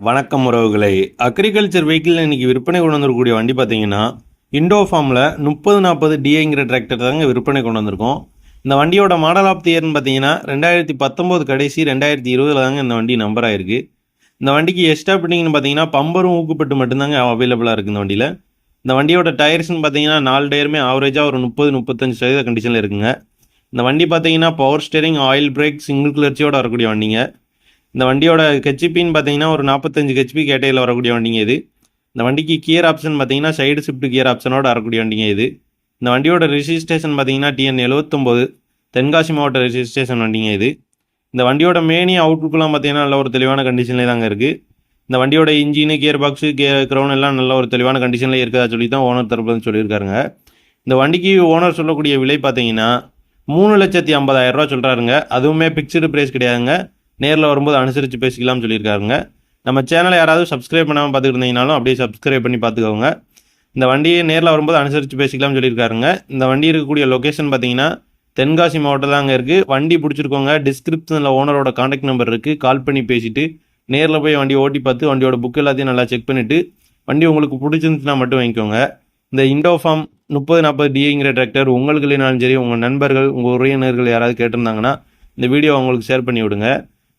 வணக்கம் உறவுகளை. Agriculture vehicle இன்னைக்கு விற்பனை கொண்டு வந்திருக்கக்கூடிய வண்டி பார்த்தீங்கன்னா இண்டோ ஃபார்மில் முப்பது நாற்பது டிஏங்கிற டிராக்டர் தாங்க விற்பனை கொண்டு வந்திருக்கோம். இந்த வண்டியோட மாடல் ஆஃப் தி இயர்னு பார்த்தீங்கன்னா ரெண்டாயிரத்தி பத்தொம்போது கடைசி ரெண்டாயிரத்தி இருபதில் தாங்க இந்த வண்டி நம்பர் ஆயிருக்கு. இந்த வண்டிக்கு எக்ஸ்ட்ரா பிட்டிங்னு பார்த்தீங்கன்னா பம்பரும் ஊக்குப்பட்டு மட்டும்தாங்க அவைலபிளாக இருக்குது இந்த வண்டியில். இந்த வண்டியோட டயர்ஸ்னு பார்த்தீங்கன்னா நாலு டயருமே ஆவரேஜாக ஒரு முப்பது முப்பத்தஞ்சு சதவீத கண்டிஷனில் இருக்குங்க. இந்த வண்டி பார்த்தீங்கன்னா power steering oil brake single கிளர்ச்சியோட வரக்கூடிய வண்டிங்க. இந்த வண்டியோட ஹெச்பின்னு பார்த்தீங்கன்னா ஒரு நாற்பத்தஞ்சு ஹெச்பி கேட்டையில் வரக்கூடிய வண்டிங்க இது. இந்த வண்டிக்கு கியர் ஆப்ஷன் பார்த்தீங்கன்னா சைடு ஷிஃப்ட் கியர் ஆப்ஷனோட வரக்கூடிய வண்டிங்க இது. இந்த வண்டியோட ரிஜிஸ்ட்ரேஷன் பார்த்தீங்கன்னா டிஎன் எழுபத்தொம்போது தென்காசி மாவட்ட ரிஜிஸ்ட்ரேஷன் வண்டிங்க இது. இந்த வண்டியோட மேனி அவுட்லுக்கெலாம் பார்த்தீங்கன்னா நல்ல ஒரு தெளிவான கண்டிஷன்லேயே தாங்க இருக்குது இந்த வண்டியோட இன்ஜினு கியர் பாக்ஸு கே க்ரௌன் எல்லாம் நல்ல ஒரு தெளிவான கண்டிஷனில் இருக்கதா சொல்லி தான் ஓனர் தரப்புலன்னு சொல்லியிருக்காருங்க. இந்த வண்டிக்கு ஓனர் சொல்லக்கூடிய விலை பார்த்தீங்கன்னா மூணு லட்சத்தி ஐம்பதாயிரம் ரூபா சொல்கிறாருங்க அதுவுமே பிக்சடு ப்ரைஸ் கிடையாதுங்க. நேரில் வரும்போது அனுசரித்து பேசிக்கலாம்னு சொல்லியிருக்காருங்க. நம்ம சேனலை யாராவது சப்ஸ்கிரைப் பண்ணாமல் பார்த்துட்டு இருந்தீங்கனாலும் அப்படியே சப்ஸ்கிரைப் பண்ணி பார்த்துக்கோங்க. இந்த வண்டியை நேரில் வரும்போது அனுசரித்து பேசிக்கலாம்னு சொல்லியிருக்காருங்க. இந்த வண்டி இருக்கக்கூடிய லொக்கேஷன் பார்த்தீங்கன்னா தென்காசி மாவட்டம் தாங்க இருக்குது வண்டி பிடிச்சிருக்கோங்க டிஸ்கிரிப்ஷனில் ஓனரோட காண்டாக்ட் நம்பர் இருக்குது கால் பண்ணி பேசிவிட்டு நேரில் போய் வண்டி ஓட்டி பார்த்து வண்டியோட புக் எல்லாத்தையும் நல்லா செக் பண்ணிவிட்டு வண்டி உங்களுக்கு பிடிச்சிருந்துச்சுன்னா மட்டும் வாங்கிக்கோங்க. இந்த இண்டோஃபார்ம் முப்பது நாற்பது டிஏங்கிற டிராக்டர் உங்களுக்கு இல்லைனாலும் சரி உங்கள் நண்பர்கள் உங்கள் உறவினர்கள் யாராவது கேட்டிருந்தாங்கன்னா இந்த வீடியோ அவங்களுக்கு ஷேர் பண்ணி விடுங்க.